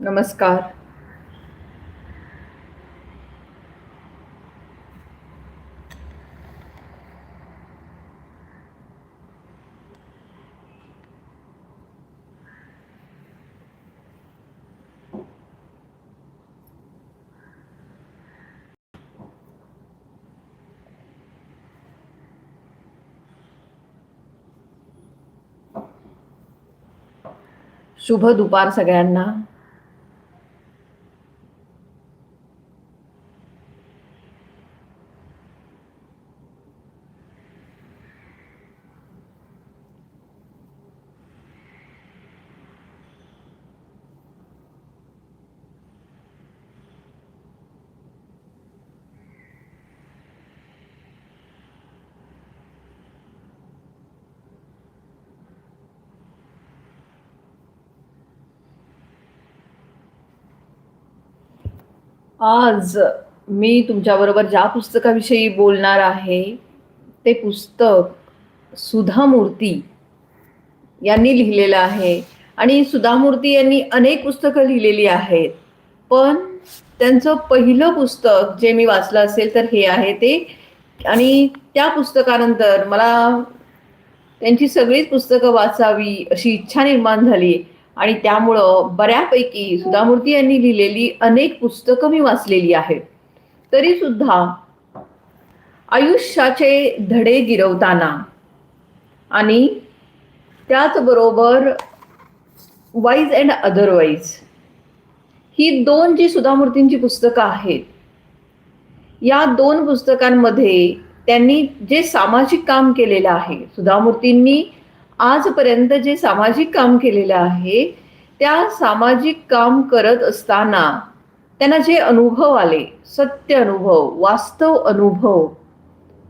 नमस्कार। शुभ दुपार सगळ्यांना। आज मी तुमच्याबरोबर ज्या पुस्तकाविषयी बोलणार आहे ते पुस्तक सुधा मूर्ती यांनी लिहिलेलं आहे. आणि सुधा मूर्ती यांनी अनेक पुस्तकं लिहिलेली आहेत. पण त्यांचं पहिलं पुस्तक जे मी वाचलं असेल तर हे आहे ते. आणि त्या पुस्तकानंतर मला त्यांची सगळीच पुस्तकं वाचावी अशी इच्छा निर्माण झाली. आणि त्यामुळं बऱ्यापैकी सुधामूर्ती यांनी लिहिलेली अनेक पुस्तकं मी वाचलेली आहेत. तरी सुद्धा आयुष्याचे धडे गिरवताना आणि त्याचबरोबर वाईज अँड अदरवाईज ही दोन जी सुधामूर्तींची पुस्तकं आहेत या दोन पुस्तकांमध्ये त्यांनी जे सामाजिक काम केलेलं आहे सुधामूर्तींनी आजपर्यंत जे सामाजिक काम केलेलं आहे त्या सामाजिक काम करत असताना त्यांना जे अनुभव आले सत्य अनुभव वास्तव अनुभव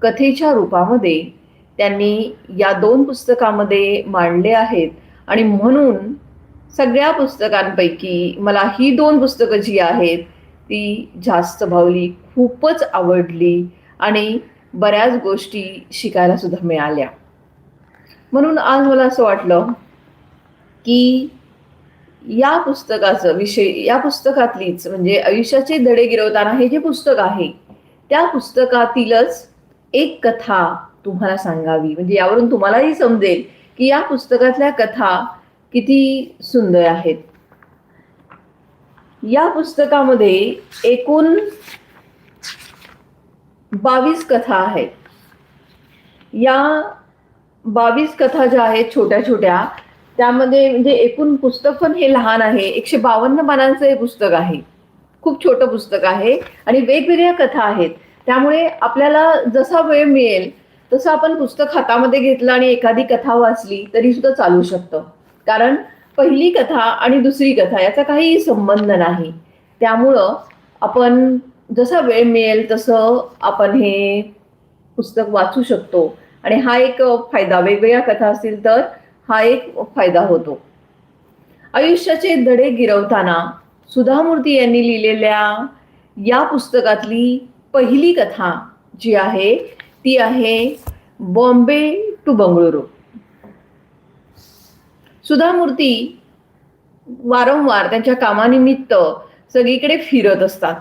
कथेच्या रूपामध्ये त्यांनी या दोन पुस्तकामध्ये मांडले आहेत. आणि म्हणून सगळ्या पुस्तकांपैकी मला ही दोन पुस्तकं जी आहेत ती जास्त भावली खूपच आवडली आणि बऱ्याच गोष्टी शिकायला सुद्धा मिळाल्या. म्हणून आज मला असं वाटलं की या पुस्तकाचं विषय या पुस्तकातलीच म्हणजे आयुष्याचे धडे गिरवताना हे जे पुस्तक आहे त्या पुस्तकातीलच एक कथा तुम्हाला सांगावी. म्हणजे यावरून तुम्हालाही समजेल की या पुस्तकातल्या कथा किती सुंदर आहेत. या पुस्तकामध्ये एकूण बावीस कथा आहेत. या बावीस कथा ज्या आहेत छोट्या छोट्या त्यामध्ये म्हणजे एकूण पुस्तक पण हे लहान आहे. एकशे बावन्न पानांचं हे पुस्तक आहे. खूप छोटं पुस्तक आहे आणि वेगवेगळ्या कथा आहेत. त्यामुळे आपल्याला जसा वेळ मिळेल तसं आपण पुस्तक हातामध्ये घेतलं आणि एखादी कथा वाचली तरी सुद्धा चालू शकतं. कारण पहिली कथा आणि दुसरी कथा याचा काही संबंध नाही. त्यामुळं आपण जसा वेळ मिळेल तसं आपण हे पुस्तक वाचू शकतो. आणि हा एक फायदा वेगवेगळ्या कथा असतील तर हा एक फायदा होतो. आयुष्याचे धडे गिरवताना सुधामूर्ती यांनी लिहिलेल्या या पुस्तकातली पहिली कथा जी आहे ती आहे बॉम्बे टू बंगळुरू. सुधामूर्ती वारंवार त्यांच्या कामानिमित्त सगळीकडे फिरत असतात.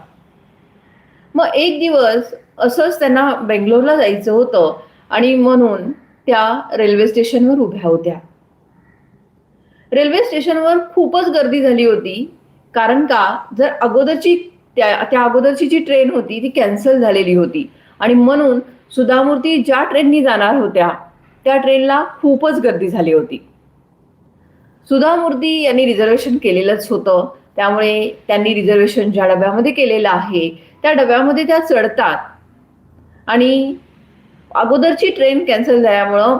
मग एक दिवस असंच त्यांना बेंगलोरला जायचं होतं. आणि म्हणून त्या रेल्वे स्टेशनवर उभ्या होत्या. रेल्वे स्टेशनवर खूपच गर्दी झाली होती कारण का जर अगोदरची त्या त्या अगोदरची जी ट्रेन होती ती कॅन्सल झालेली होती. आणि म्हणून सुधामूर्ती ज्या ट्रेननी जाणार होत्या त्या ट्रेनला खूपच गर्दी झाली होती. सुधामूर्ती यांनी रिझर्वेशन केलेलंच होतं. त्यामुळे त्यांनी रिझर्वेशन ज्या डब्यामध्ये केलेलं आहे त्या डब्यामध्ये त्या चढतात. आणि अगोदरची ट्रेन कॅन्सल झाल्यामुळं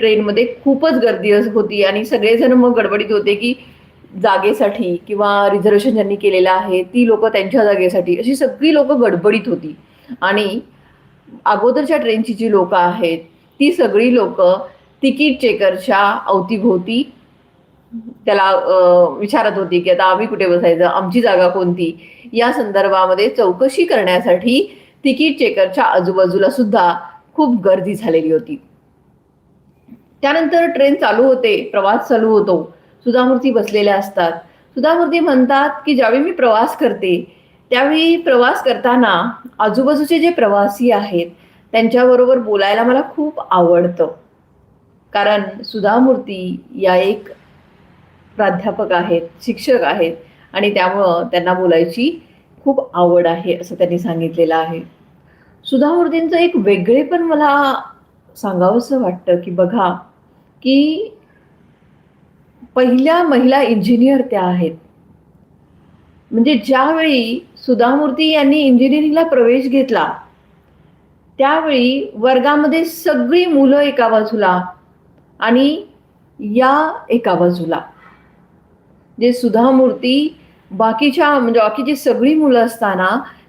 ट्रेनमध्ये खूपच गर्दी होती आणि सगळेजण मग गडबडीत होते की जागेसाठी किंवा रिझर्वेशन ज्यांनी केलेलं आहे ती लोक त्यांच्या जागेसाठी अशी सगळी लोक गडबडीत होती. आणि अगोदरच्या ट्रेनची जी लोक आहेत ती सगळी लोक तिकीट चेकरच्या अवतीभोवती त्याला विचारत होती की आता आम्ही कुठे बसायचं आमची जागा कोणती? या संदर्भामध्ये चौकशी करण्यासाठी तिकीट चेकरच्या आजूबाजूला सुद्धा खूप गर्दी झालेली होती. त्यानंतर ट्रेन चालू होते प्रवास चालू होतो. सुधामूर्ती बसलेल्या असतात. सुधामूर्ती म्हणतात की ज्यावेळी मी प्रवास करते त्यावेळी प्रवास करताना आजूबाजूचे जे प्रवासी आहेत त्यांच्याबरोबर बोलायला मला खूप आवडतं. कारण सुधामूर्ती या एक प्राध्यापक आहेत शिक्षक आहेत आणि त्यामुळं त्यांना बोलायची खूप आवड आहे असं त्यांनी सांगितलेलं आहे. सुधामूर्तींचं एक वेगळे पण मला सांगावंसं वाटतं की बघा की पहिल्या महिला इंजिनियर त्या आहेत. म्हणजे ज्यावेळी सुधामूर्ती यांनी इंजिनिअरिंगला प्रवेश घेतला त्यावेळी वर्गामध्ये सगळी मुलं एका बाजूला आणि या एका बाजूला. जे सुधामूर्ती बाकीच्या म्हणजे बाकीची सगळी मुलं असताना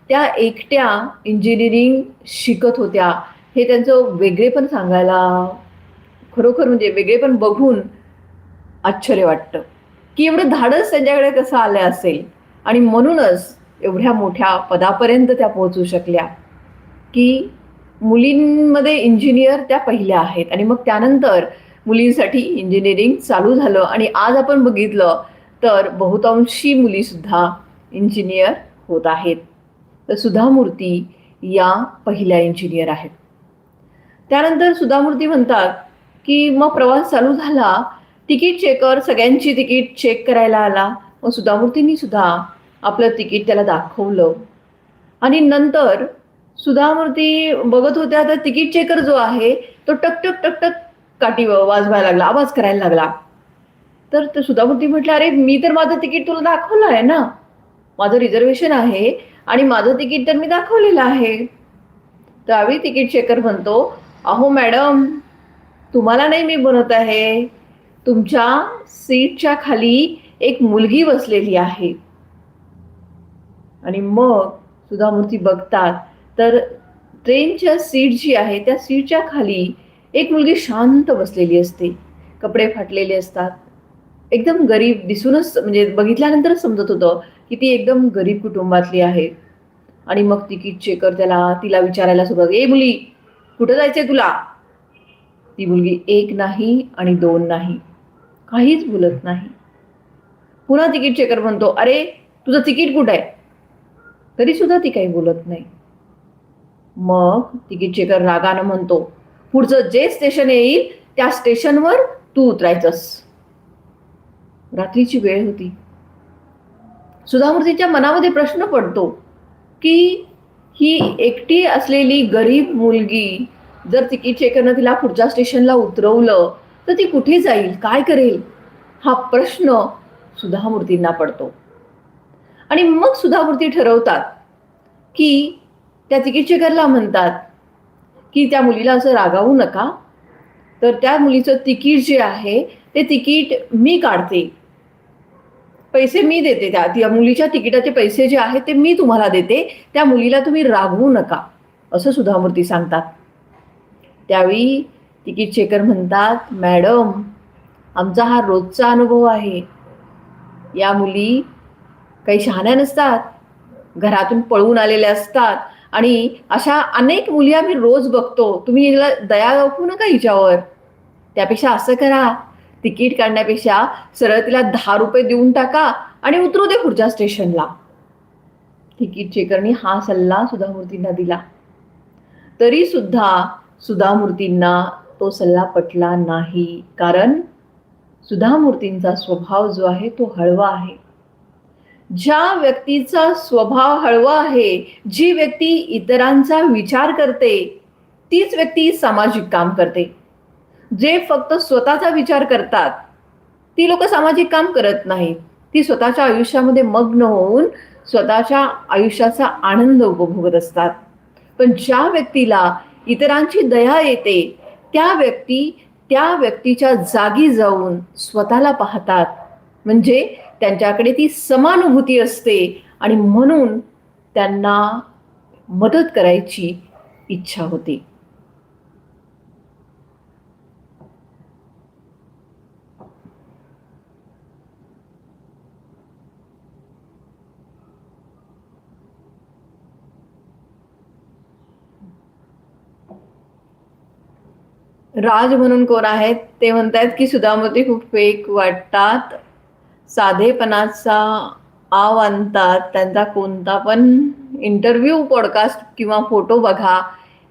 त्या एकट्या इंजिनिअरिंग शिकत होत्या. हे त्यांचं वेगळेपण सांगायला खरोखर म्हणजे वेगळेपण बघून आश्चर्य वाटतं. की एवढं धाडस त्यांच्याकडे कसं आलं असेल? आणि म्हणूनच एवढ्या मोठ्या पदापर्यंत त्या पोहोचू शकल्या. की मुलींमध्ये इंजिनियर त्या पहिल्या आहेत. आणि मग त्यानंतर मुलींसाठी इंजिनिअरिंग चालू झालं. आणि आज आपण बघितलं तर बहुतांशी मुलीसुद्धा इंजिनियर होत आहेत. तर सुधामूर्ती या पहिल्या इंजिनियर आहेत. त्यानंतर सुधामूर्ती म्हणतात की मग प्रवास चालू झाला तिकीट चेकर सगळ्यांची तिकीट चेक करायला आला. मग सुधामूर्तींनी सुद्धा आपलं तिकीट त्याला दाखवलं. आणि नंतर सुधामूर्ती बघत होत्या तर तिकीट चेकर जो आहे तो टकटक टकटक काठी वाजवायला लागला आवाज करायला लागला. तर ते सुधामूर्ती म्हटलं अरे मी तर माझं तिकीट तुला दाखवलं आहे ना. माझं रिझर्वेशन आहे आणि माझं तिकीट तर मी दाखवलेलं आहे. त्यावेळी तिकीट चेकर म्हणतो अहो मॅडम तुम्हाला नाही मी बनत आहे. तुमच्या सीटच्या खाली एक मुलगी बसलेली आहे. आणि मग सुधामूर्ती बघतात तर ट्रेनच्या सीट जी आहे त्या सीटच्या खाली एक मुलगी शांत बसलेली असते. कपडे फाटलेले असतात. एकदम गरीब दिसूनच म्हणजे बघितल्यानंतरच समजत होतं की ती एकदम गरीब कुटुंबातली आहे. आणि मग तिकीट चेकर त्याला तिला विचारायला सुरुवात ए मुली कुठं जायचंय तुला? ती मुलगी एक नाही आणि दोन नाही काहीच बोलत नाही. पुन्हा तिकीट चेकर म्हणतो अरे तुझं तिकीट कुठं आहे? तरी सुद्धा ती काही बोलत नाही. मग तिकीट चेकर रागानं म्हणतो पुढचं जे स्टेशन येईल त्या स्टेशनवर तू उतरायचंस. रात्रीची वेळ होती. सुधामूर्तीच्या मनामध्ये प्रश्न पडतो की ही एकटी असलेली गरीब मुलगी जर तिकीट चेकरनं तिला पुढच्या स्टेशनला उतरवलं तर ती कुठे जाईल? काय करेल? हा प्रश्न सुधामूर्तींना पडतो. आणि मग सुधामूर्ती ठरवतात की त्या तिकीट चेकरला म्हणतात की त्या मुलीला असं रागावू नका तर त्या मुलीचं तिकीट जे आहे ते तिकीट मी काढते. पैसे मी देते. त्या त्या मुलीच्या तिकिटाचे पैसे जे आहेत ते मी तुम्हाला देते. त्या मुलीला तुम्ही रागवू नका असं सुधामूर्ती सांगतात. त्यावेळी तिकीट चेकर म्हणतात मॅडम आमचा हा रोजचा अनुभव आहे. या मुली काही शहाण्या नसतात घरातून पळून आलेल्या असतात आणि अशा अनेक मुली आम्ही रोज बघतो. तुम्ही हिला दया दाखवू नका हिच्यावर. त्यापेक्षा असं करा तिकीट काढण्यापेक्षा सरळ तिला दहा रुपये देऊन टाका आणि उतरू दे पुढच्या स्टेशनला. तिकीट चेकरणी हा सल्ला सुधामूर्तींना दिला. तरी सुद्धा सुधामूर्तींना तो सल्ला पटला नाही कारण सुधामूर्तींचा स्वभाव जो आहे तो हळवा आहे. ज्या व्यक्तीचा स्वभाव हळवा आहे जी व्यक्ती इतरांचा विचार करते तीच व्यक्ती सामाजिक काम करते. जे फक्त स्वतःचा विचार करतात ती लोक सामाजिक काम करत नाहीत. ती स्वतःच्या आयुष्यामध्ये मग्न होऊन स्वतःच्या आयुष्याचा आनंद उपभोगत असतात. पण ज्या व्यक्तीला इतरांची दया येते त्या व्यक्ती त्या व्यक्तीच्या जागी जाऊन स्वतःला पाहतात. म्हणजे त्यांच्याकडे ती समानुभूती असते आणि म्हणून त्यांना मदत करायची इच्छा होते. राज म्हणून कोण आहेत ते म्हणतायत की सुधामूर्ती खूप फेक वाटतात साधेपणाचा आव आणतात त्यांचा कोणता पण इंटरव्ह्यू पॉडकास्ट किंवा फोटो बघा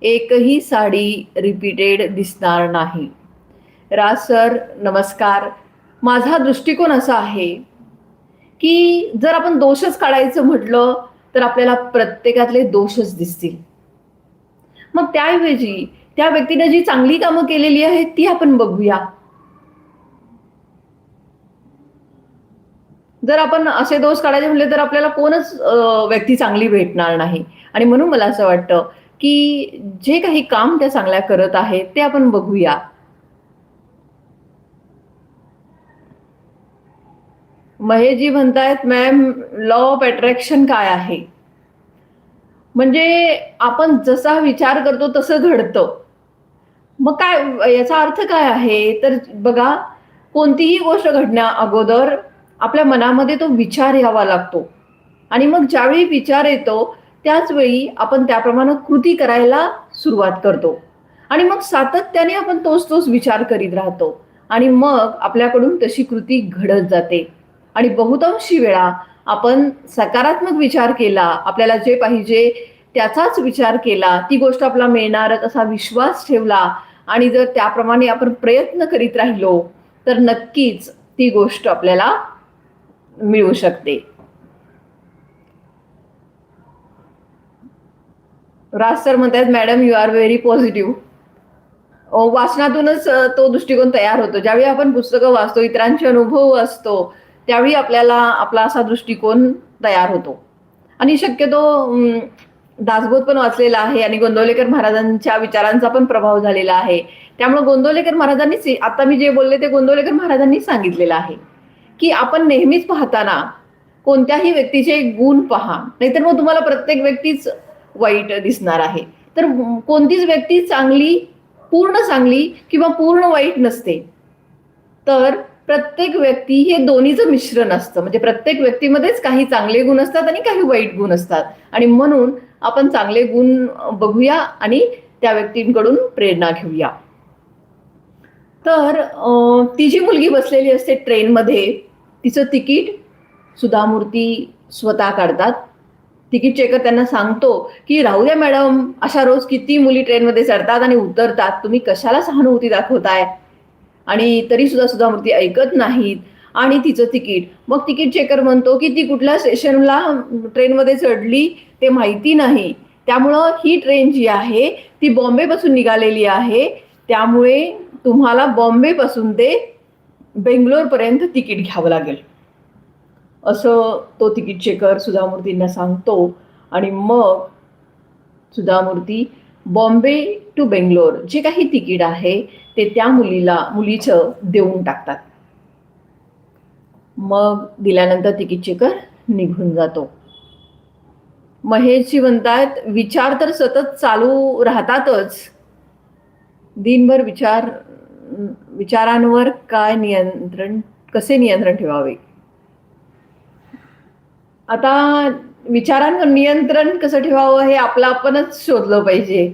एकही साडी रिपीटेड दिसणार नाही. राज सर नमस्कार. माझा दृष्टिकोन असा आहे की जर आपण दोषच काढायचं म्हटलं तर आपल्याला प्रत्येकातले दोषच दिसतील. मग त्याऐवजी त्या व्यक्तीने जी चांगली कामं केलेली आहेत ती आपण बघूया. जर आपण असे दोष काढायचे म्हटले तर आपल्याला कोणच व्यक्ती चांगली भेटणार नाही. आणि म्हणून मला असं वाटतं की जे काही काम त्या चांगल्या करत आहेत ते आपण बघूया. महेशजी म्हणतायत मॅम लॉ ऑफ अट्रॅक्शन काय आहे? म्हणजे आपण जसा विचार करतो तसं घडतं. मग काय याचा अर्थ काय आहे? तर बघा कोणतीही गोष्ट घडण्या अगोदर आपल्या मनामध्ये तो विचार यावा लागतो. आणि मग ज्यावेळी विचार येतो त्याच वेळी आपण त्याप्रमाणे कृती करायला सुरुवात करतो. आणि मग सातत्याने आपण तोच तोच विचार करीत राहतो. आणि मग आपल्याकडून तशी कृती घडत जाते. आणि बहुतांशी वेळा आपण सकारात्मक विचार केला आपल्याला जे पाहिजे त्याचाच विचार केला. ती गोष्ट आपला मिळणारच असा विश्वास ठेवला. आणि जर त्याप्रमाणे आपण प्रयत्न करीत राहिलो तर नक्कीच ती गोष्ट आपल्याला मिळू शकते. राज सर म्हणतात madam you are very positive वाचनातूनच तो दृष्टिकोन तयार होतो. ज्यावेळी आपण पुस्तकं वाचतो इतरांचे अनुभव असतो त्यावेळी आपल्याला आपला असा दृष्टिकोन तयार होतो. आणि शक्यतो दासबोध पण वाचलेला आहे आणि गोंदवलेकर महाराजांच्या विचारांचा पण प्रभाव झालेला आहे. त्यामुळे गोंदवलेकर महाराजांनीच आता मी जे बोलले ते गोंदवलेकर महाराजांनी सांगितलेलं आहे. की आपण नेहमीच पाहताना कोणत्याही व्यक्तीचे गुण पहा. नाहीतर मग तुम्हाला प्रत्येक व्यक्तीच वाईट दिसणार आहे. तर कोणतीच व्यक्ती चांगली पूर्ण चांगली किंवा पूर्ण वाईट नसते. तर प्रत्येक व्यक्ती हे दोन्हीचं मिश्रण असतं. म्हणजे प्रत्येक व्यक्तीमध्येच काही चांगले गुण असतात आणि काही वाईट गुण असतात. आणि म्हणून आपण चांगले गुण बघूया आणि त्या व्यक्तींकडून प्रेरणा घेऊया. तर ती जी मुलगी बसलेली असते ट्रेनमध्ये तिचं तिकीट सुधामूर्ती स्वतः काढतात. तिकीट चेकर त्यांना सांगतो की राहू द्या मॅडम अशा रोज किती मुली ट्रेनमध्ये चढतात आणि उतरतात. तुम्ही कशाला सहानुभूती दाखवताय? आणि तरी सुद्धा सुधामूर्ती ऐकत नाहीत. आणि तिचं तिकीट. मग तिकीट चेकर म्हणतो की ती कुठल्या स्टेशनला ट्रेनमध्ये चढली ते माहिती नाही. त्यामुळं ही ट्रेन जी आहे ती बॉम्बेपासून निघालेली आहे. त्यामुळे तुम्हाला बॉम्बेपासून ते बेंगलोरपर्यंत तिकीट घ्यावं लागेल. असं तो तिकीट चेकर सुधामूर्तींना सांगतो. आणि मग सुधामूर्ती बॉम्बे टू बेंगलोर जे काही तिकीट आहे ते त्या मुलीला मुलीचं देऊन टाकतात. मग दिल्यानंतर तिकीट निघून जातो. महेशजी म्हणतात विचार तर सतत चालू राहतातच. दिनभर विचार विचारांवर काय नियंत्रण कसे नियंत्रण ठेवावे? आता विचारांवर नियंत्रण कसं ठेवावं हे आपलं आपणच शोधलं पाहिजे.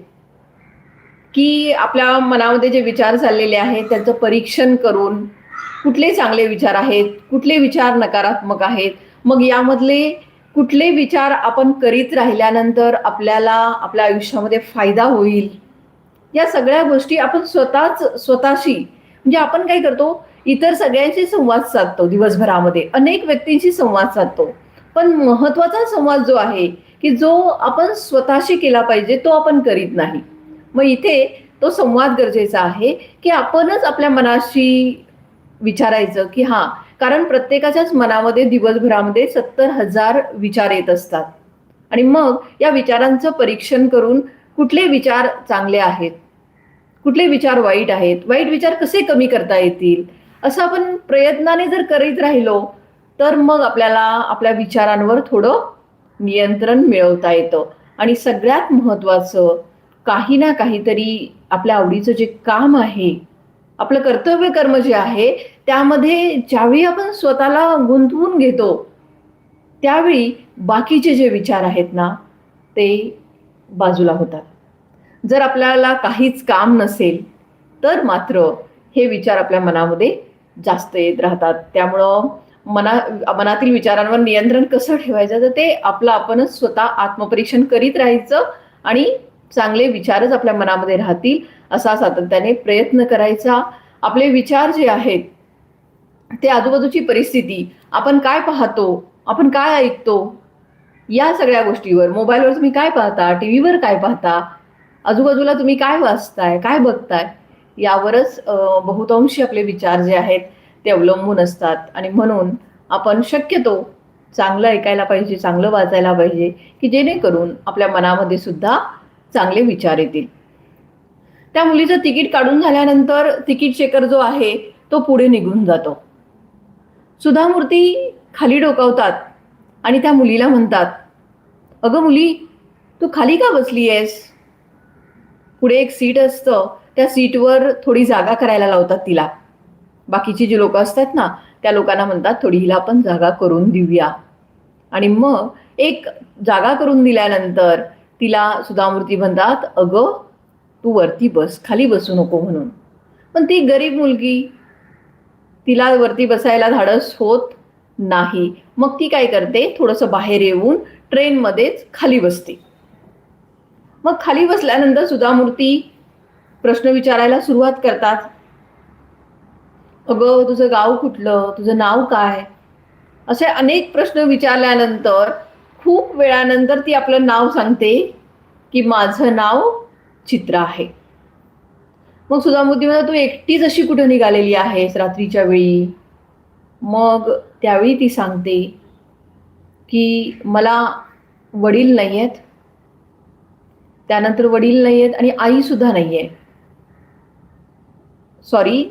की आपल्या मनामध्ये जे विचार चाललेले आहेत त्यांचं परीक्षण करून कुठले चांगले विचार आहेत कुठले विचार नकारात्मक आहेत. मग यामधले कुठले विचार आपण करीत राहिल्यानंतर आपल्याला आपल्या आयुष्यामध्ये फायदा होईल? या सगळ्या गोष्टी आपण स्वतःच स्वतःशी म्हणजे आपण काय करतो? इतर सगळ्यांशी संवाद साधतो दिवसभरामध्ये. अनेक व्यक्तींशी संवाद साधतो. पण महत्त्वाचा संवाद जो आहे की जो आपण स्वतःशी केला पाहिजे तो आपण करीत नाही. मग इथे तो संवाद गरजेचा आहे की आपणच आपल्या मनाशी विचारायचं की हां कारण प्रत्येकाच्याच मनामध्ये दिवसभरामध्ये सत्तर हजार विचार येत असतात. आणि मग या विचारांचं परीक्षण करून कुठले विचार चांगले आहेत? कुठले विचार वाईट आहेत? वाईट विचार कसे कमी करता येतील? असं आपण प्रयत्नाने जर करीत राहिलो तर मग आपल्याला आपल्या विचारांवर थोडं नियंत्रण मिळवता येतं. आणि सगळ्यात महत्त्वाचं काही ना काहीतरी आपल्या आवडीचं जे काम आहे आपलं कर्तव्य कर्म जे आहे त्यामध्ये ज्यावेळी आपण स्वतःला गुंतवून घेतो त्यावेळी बाकीचे जे विचार आहेत ना ते बाजूला होतात. जर आपल्याला काहीच काम नसेल तर मात्र हे विचार आपल्या मनामध्ये जास्त येत राहतात. त्यामुळं मना मनातील विचारांवर नियंत्रण कसं ठेवायचं तर ते आपलं आपणच स्वतः आत्मपरीक्षण करीत राहायचं आणि चांगले विचारच आपल्या मनामध्ये राहतील असा सातत्याने प्रयत्न करायचा. आपले विचार जे आहेत ते आजूबाजूची परिस्थिती आपण काय पाहतो आपण काय ऐकतो या सगळ्या गोष्टीवर मोबाईलवर तुम्ही काय पाहता टी व्हीवर काय पाहता आजूबाजूला तुम्ही काय वाचताय काय बघताय यावरच बहुतांशी आपले विचार जे आहेत ते अवलंबून असतात. आणि म्हणून आपण शक्यतो चांगलं ऐकायला पाहिजे चांगलं वाचायला पाहिजे की जेणेकरून आपल्या मनामध्ये सुद्धा चांगले विचार येतील. त्या मुलीचं तिकीट काढून झाल्यानंतर तिकीट चेकर जो आहे तो पुढे निघून जातो. सुधामूर्ती खाली डोकावतात आणि त्या मुलीला म्हणतात अगं मुली तू खाली का बसली आहेस पुढे एक सीट असतं त्या सीटवर थोडी जागा करायला लावतात तिला. बाकीची जी लोक असतात ना त्या लोकांना म्हणतात थोडी हिला आपण जागा करून देऊया. आणि मग एक जागा करून दिल्यानंतर तिला सुधामूर्ती म्हणतात अगं तू वरती बस खाली बसू नको म्हणून. पण ती गरीब मुलगी तिला वरती बसायला धाडस होत नाही. मग ती काय करते? थोडंसं बाहेर येऊन ट्रेनमध्येच खाली बसते. मग खाली बसल्यानंतर सुधामूर्ती प्रश्न विचारायला सुरुवात करतात. अगं तुझं गाव कुठलं? तुझं नाव काय? असे अनेक प्रश्न विचारल्यानंतर खूप वेळानंतर ती आपलं नाव सांगते की माझं नाव चित्रा आहे. मग सुधामूर्ती म्हणतात तू एकटीच अशी कुठं निघालेली आहेस रात्रीच्या वेळी? मग त्यावेळी ती सांगते की मला वडील नाही आहेत त्यानंतर वडील नाही आहेत आणि आई सुद्धा नाही आहे सॉरी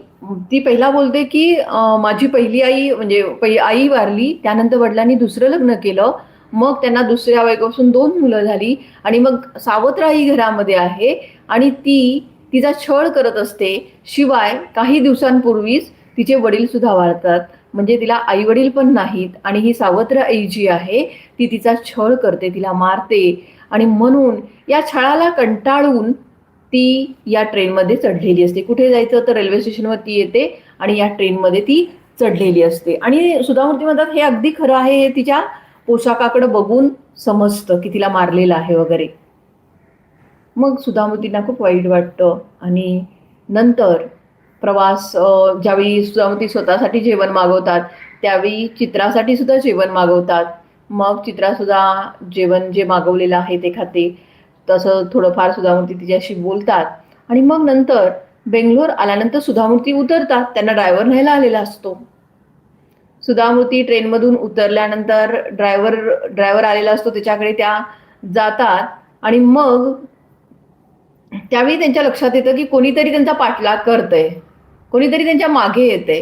ती पहिला बोलते की माझी पहिली आई म्हणजे पहि आई वारली त्यानंतर वडिलांनी दुसरं लग्न केलं. मग त्यांना दुसऱ्या बायकोपासून दोन मुलं झाली आणि मग सावत्र आई घरामध्ये आहे आणि ती तिचा छळ करत असते. शिवाय काही दिवसांपूर्वीच तिचे वडील सुद्धा वाढतात म्हणजे तिला आई वडील पण नाहीत आणि ही सावत्र आई जी आहे ती तिचा छळ करते तिला मारते आणि म्हणून या छळाला कंटाळून ती या ट्रेनमध्ये चढलेली असते. कुठे जायचं तर रेल्वे स्टेशनवरती येते आणि या ट्रेनमध्ये ती चढलेली असते. आणि सुधामूर्ती म्हणतात हे अगदी खरं आहे हे तिच्या पोशाखाकडे बघून समजतं की तिला मारलेलं आहे वगैरे. मग सुधामूर्तींना खूप वाईट वाटतं आणि नंतर प्रवास ज्यावेळी सुधामूर्ती स्वतःसाठी जेवण मागवतात त्यावेळी चित्रासाठी सुद्धा जेवण मागवतात. मग चित्रासुद्धा जेवण जे मागवलेलं आहे ते खाते. तसं थोडंफार सुधामूर्ती तिच्याशी बोलतात. आणि मग नंतर बेंगलोर आल्यानंतर सुधामूर्ती उतरतात. त्यांना ड्रायव्हर न्यायला आलेला असतो. सुधामूर्ती ट्रेनमधून उतरल्यानंतर ड्रायव्हर ड्रायव्हर आलेला असतो त्याच्याकडे त्या जातात. आणि मग त्यावेळी त्यांच्या लक्षात येतं की कोणीतरी त्यांचा पाठलाग करतंय. कोणीतरी त्यांच्या मागे येते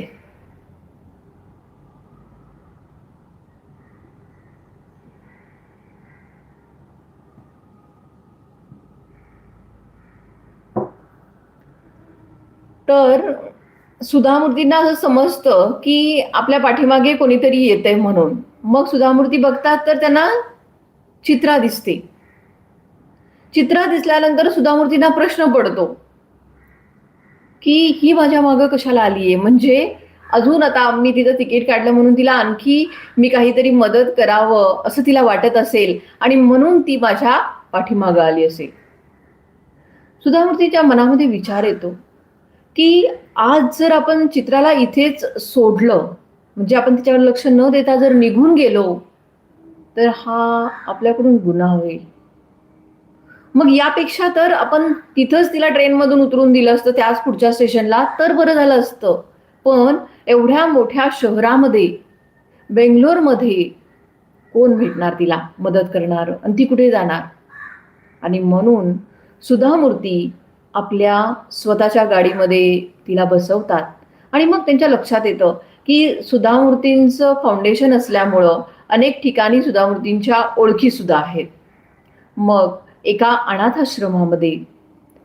तर सुधामूर्तींना असं समजतं की आपल्या पाठीमागे कोणीतरी येतंय म्हणून. मग सुधामूर्ती बघतात तर त्यांना चित्रा दिसते. चित्रा दिसल्यानंतर सुधामूर्तींना प्रश्न पडतो की ही माझ्या मागं कशाला आलीये? म्हणजे अजून आता मी तिचं तिकीट काढलं म्हणून तिला आणखी मी काहीतरी मदत करावं असं तिला वाटत असेल आणि म्हणून ती माझ्या पाठीमागं आली असेल. सुधामूर्तीच्या मनामध्ये विचार येतो. की आज जर आपण चित्राला इथेच सोडलं म्हणजे आपण तिच्यावर लक्ष न देता जर निघून गेलो तर हा आपल्याकडून गुन्हा होईल. मग यापेक्षा तर आपण तिथंच तिला ट्रेनमधून उतरून दिलं असतं त्याच पुढच्या स्टेशनला तर बरं झालं असतं. पण एवढ्या मोठ्या शहरामध्ये बेंगलोरमध्ये कोण भेटणार तिला मदत करणार? आणि ती कुठे जाणार? आणि म्हणून सुधामूर्ती आपल्या स्वतःच्या गाडीमध्ये तिला बसवतात. आणि मग त्यांच्या लक्षात येतं की सुधामूर्तींचं फाउंडेशन असल्यामुळं अनेक ठिकाणी सुधामूर्तींच्या ओळखी सुद्धा आहेत. मग एका अनाथाश्रमामध्ये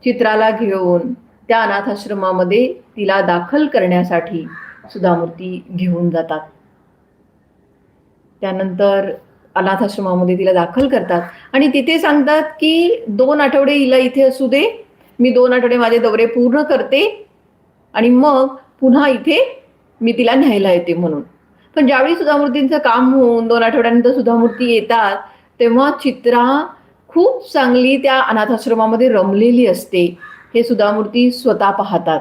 चित्राला घेऊन त्या अनाथाश्रमामध्ये तिला दाखल करण्यासाठी सुधामूर्ती घेऊन जातात. त्यानंतर अनाथाश्रमामध्ये तिला दाखल करतात. आणि तिथे सांगतात की दोन आठवडे हिला इथे असू दे मी दोन आठवडे माझे दौरे पूर्ण करते आणि मग पुन्हा इथे मी तिला न्यायला येते म्हणून. पण ज्यावेळी सुधामूर्तींचं काम होऊन दोन आठवड्यानंतर सुधामूर्ती येतात तेव्हा चित्रा खूप चांगली त्या अनाथाश्रमामध्ये रमलेली असते. हे सुधामूर्ती स्वतः पाहतात.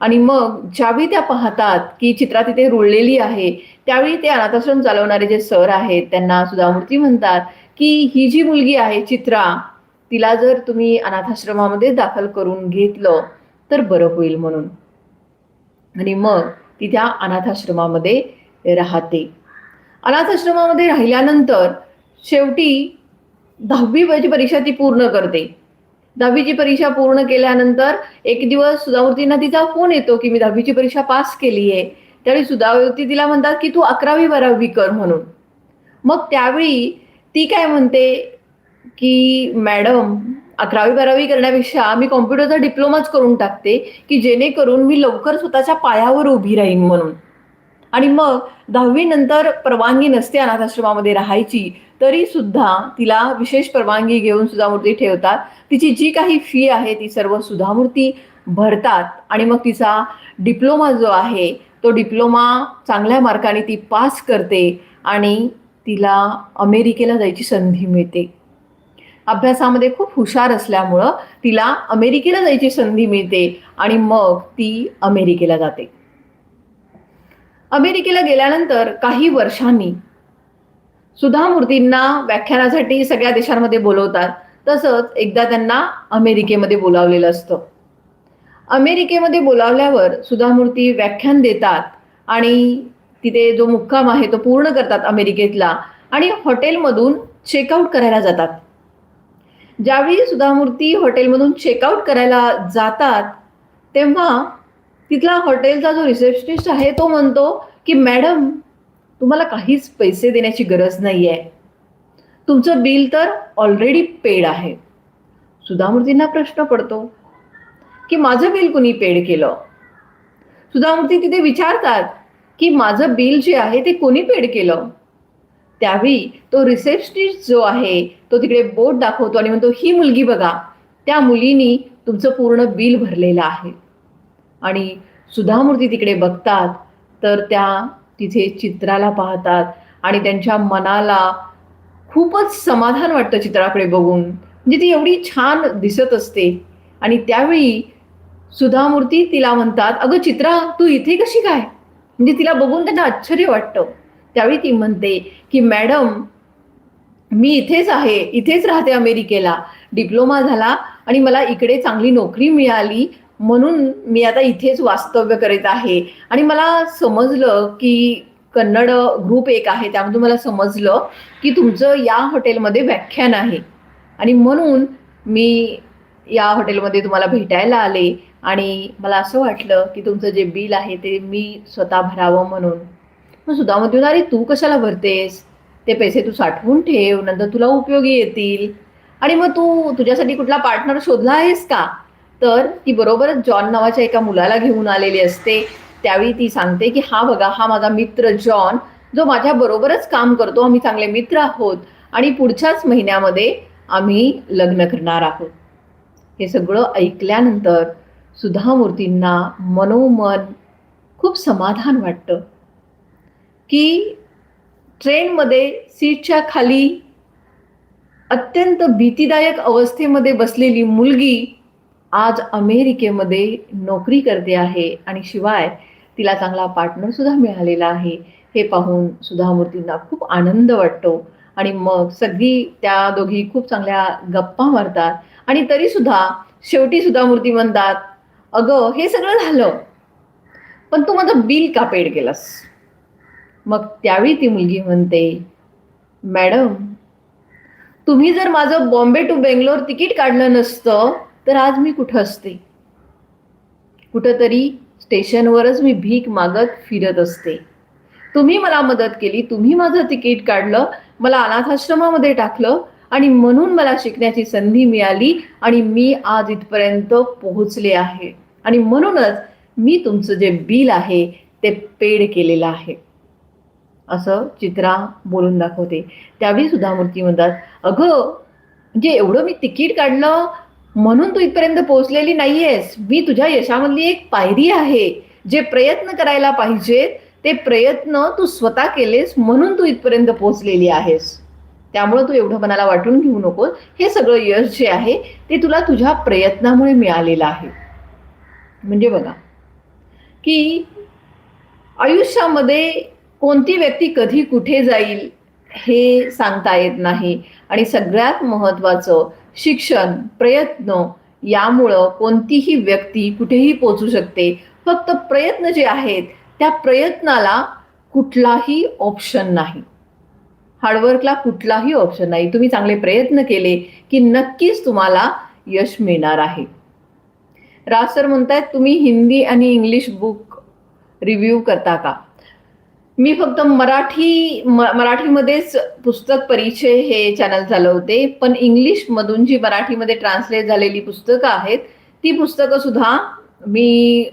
आणि मग ज्यावेळी त्या पाहतात की चित्रा तिथे रुळलेली आहे त्यावेळी ते अनाथाश्रम चालवणारे जे सर आहेत त्यांना सुधामूर्ती म्हणतात की ही जी मुलगी आहे चित्रा तिला जर तुम्ही अनाथाश्रमामध्ये दाखल करून घेतलं तर बरं होईल म्हणून. आणि मग ती त्या अनाथाश्रमामध्ये राहते. अनाथाश्रमामध्ये राहिल्यानंतर शेवटी दहावी परीक्षा ती पूर्ण करते. दहावीची परीक्षा पूर्ण केल्यानंतर एक दिवस सुधावृतींना तिचा फोन येतो की मी दहावीची परीक्षा पास केली आहे त्यावेळी सुधावृती तिला म्हणतात की तू अकरावी बारावी कर म्हणून. मग त्यावेळी ती काय म्हणते? की मॅडम अकरावी बारावी करण्यापेक्षा मी कॉम्प्युटरचा डिप्लोमाच करून टाकते की जेणेकरून मी लवकर स्वतःच्या पायावर उभी राहीन म्हणून. आणि मग दहावी नंतर परवानगी नसते अनाथाश्रमामध्ये राहायची तरी सुद्धा तिला विशेष परवानगी घेऊन सुधामूर्ती ठेवतात. तिची जी काही फी आहे ती सर्व सुधामूर्ती भरतात. आणि मग तिचा डिप्लोमा जो आहे तो डिप्लोमा चांगल्या मार्काने ती पास करते आणि तिला अमेरिकेला जायची संधी मिळते. अभ्यासामध्ये खूप हुशार असल्यामुळं तिला अमेरिकेला जायची संधी मिळते आणि मग ती अमेरिकेला जाते. अमेरिकेला गेल्यानंतर काही वर्षांनी सुधा मूर्तींना व्याख्यानासाठी सगळ्या देशांमध्ये बोलवतात. तसंच एकदा त्यांना अमेरिकेमध्ये बोलावलेलं असतं. अमेरिकेमध्ये बोलावल्यावर सुधामूर्ती व्याख्यान देतात आणि तिथे जो मुक्काम आहे तो पूर्ण करतात अमेरिकेतला आणि हॉटेलमधून चेकआउट करायला जातात. ज्यावेळी सुधामूर्ती हॉटेलमधून चेकआउट करायला जातात तेव्हा तिथला हॉटेलचा जो रिसेप्शनिस्ट आहे तो म्हणतो की मॅडम तुम्हाला काहीच पैसे देण्याची गरज नाही आहे तुमचं बिल तर ऑलरेडी पेड आहे. सुधामूर्तींना प्रश्न पडतो की माझं बिल कुणी पेड केलं? सुधामूर्ती तिथे विचारतात की माझं बिल जे आहे ते कोणी पेड केलं? त्यावेळी तो रिसेप्शनिस्ट जो आहे तो तिकडे बोट दाखवतो आणि म्हणतो ही मुलगी बघा त्या मुलीनी तुमचं पूर्ण बिल भरलेलं आहे. आणि सुधामूर्ती तिकडे बघतात तर त्या तिथे चित्राला पाहतात आणि त्यांच्या मनाला खूपच समाधान वाटतं चित्राकडे बघून. म्हणजे ती एवढी छान दिसत असते. आणि त्यावेळी सुधामूर्ती तिला म्हणतात अगं चित्रा तू इथे कशी काय? म्हणजे तिला बघून त्यांना आश्चर्य वाटतं. त्यावेळी ती म्हणते की मॅडम मी इथेच आहे इथेच राहते अमेरिकेला. डिप्लोमा झाला आणि मला इकडे चांगली नोकरी मिळाली म्हणून मी आता इथेच वास्तव्य करीत आहे. आणि मला समजलं की कन्नड ग्रुप एक आहे त्यामधून मला समजलं की तुमचं या हॉटेलमध्ये व्याख्यान आहे. आणि म्हणून मी या हॉटेलमध्ये तुम्हाला भेटायला आले आणि मला असं वाटलं की तुमचं जे बिल आहे ते मी स्वतः भरावं म्हणून. मग सुद्धा सुधामती अरे तू कशाला भरतेस? ते पैसे तू साठवून ठेव नंतर तुला उपयोगी येतील. आणि मग तू तुझ्यासाठी कुठला पार्टनर शोधला आहेस का? तर ती बरोबरच जॉन नावाच्या एका मुलाला घेऊन आलेली असते. त्यावेळी ती सांगते की हा बघा हा माझा मित्र जॉन जो माझ्या बरोबरच काम करतो. आम्ही चांगले मित्र आहोत आणि पुढच्याच महिन्यामध्ये आम्ही लग्न करणार आहोत. हे सगळं ऐकल्यानंतर सुधामूर्तींना मनोमन खूप समाधान वाटतं की ट्रेनमध्ये सीटच्या खाली अत्यंत भीतीदायक अवस्थेमध्ये बसलेली मुलगी आज अमेरिकेमध्ये नोकरी करते आहे आणि शिवाय तिला चांगला पार्टनर सुद्धा मिळालेला आहे. हे पाहून सुधामूर्तींना खूप आनंद वाटतो आणि मग सगळी त्या दोघी खूप चांगल्या गप्पा मारतात आणि तरी सुद्धा शेवटी सुधामूर्ती म्हणतात अगं हे सगळं झालं पण तू माझं बिल का पेड केलंस? मग त्यावेळी ती मुलगी म्हणते मॅडम तुम्ही जर माझं बॉम्बे टू बेंगलोर तिकीट काढलं नसतं तर आज मी कुठं असते? कुठंतरी स्टेशनवरच मी भीक मागत फिरत असते. तुम्ही मला मदत केली तुम्ही माझं तिकीट काढलं मला अनाथाश्रमामध्ये टाकलं आणि म्हणून मला शिकण्याची संधी मिळाली आणि मी आज इथपर्यंत पोहोचले आहे. आणि म्हणूनच मी तुमचं जे बिल आहे ते पेड केलेलं आहे. असं चित्रा बोलून दाखवते. त्यावेळी सुधामूर्ती म्हणतात अगं म्हणजे एवढं मी तिकीट काढलं म्हणून तू इथपर्यंत पोहोचलेली नाहीयेस. मी तुझ्या यशामधली एक पायरी आहे. जे प्रयत्न करायला पाहिजेत ते प्रयत्न तू स्वतः केलेस म्हणून तू इथपर्यंत पोहोचलेली आहेस. त्यामुळे तू एवढं मनाला वाटून घेऊ नको हे सगळं यश जे आहे ते तुला तुझ्या प्रयत्नामुळे मिळालेलं आहे. म्हणजे बघा की आयुष्यामध्ये कोणती व्यक्ती कधी कुठे जाईल हे सांगता येत नाही. आणि सगळ्यात महत्त्वाचं शिक्षण प्रयत्न यामुळं कोणतीही व्यक्ती कुठेही पोचू शकते. फक्त प्रयत्न जे आहेत त्या प्रयत्नाला कुठलाही ऑप्शन नाही. हार्डवर्कला कुठलाही ऑप्शन नाही. तुम्ही चांगले प्रयत्न केले की नक्कीच तुम्हाला यश मिळणार आहे. राज सर म्हणतायत तुम्ही हिंदी आणि इंग्लिश बुक रिव्ह्यू करता का? मी फक्त मराठी मराठीमध्येच पुस्तक परिचय हे चॅनल चालवते पण इंग्लिशमधून जी मराठीमध्ये ट्रान्सलेट झालेली पुस्तकं आहेत ती पुस्तकं सुद्धा मी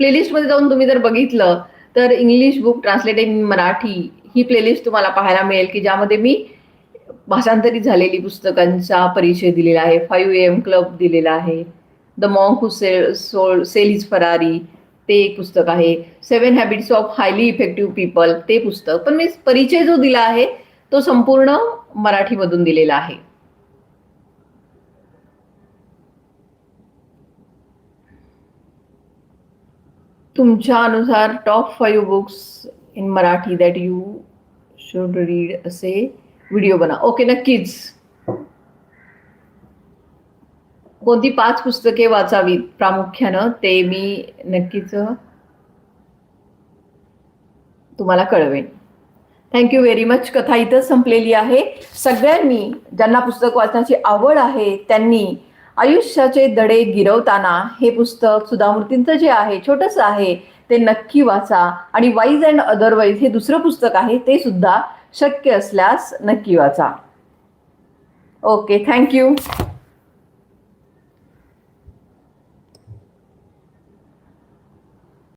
प्लेलिस्टमध्ये जाऊन तुम्ही जर बघितलं तर English book translate in Marathi he playlist तुम्हाला पाहायला मिळेल की ज्यामध्ये मी भाषांतरित झालेली पुस्तकांचा परिचय दिलेला आहे. फाईव्ह एम क्लब दिलेला आहे. The monk who sell sold sell his Ferrari ते एक पुस्तक आहे. Seven habits of highly effective people ते पुस्तक. पण मी परिचय जो दिला आहे तो संपूर्ण मराठीमधून दिलेला आहे. तुमच्या अनुसार top five books in Marathi that you should read असे व्हिडिओ बना. ओके नक्कीच. कोणती पाच पुस्तके वाचावीत प्रामुख्यानं ते मी नक्कीच तुम्हाला कळवेन. थँक्यू व्हेरी मच कथा इथं संपलेली आहे. सगळ्यांनी ज्यांना पुस्तक वाचण्याची आवड आहे त्यांनी आयुष्याचे धडे गिरवताना हे पुस्तक सुधामूर्तींचं जे आहे छोटंसं आहे ते नक्की वाचा. आणि वाईज अँड अदरवाईज हे दुसरं पुस्तक आहे ते सुद्धा शक्य असल्यास नक्की वाचा. Okay thank you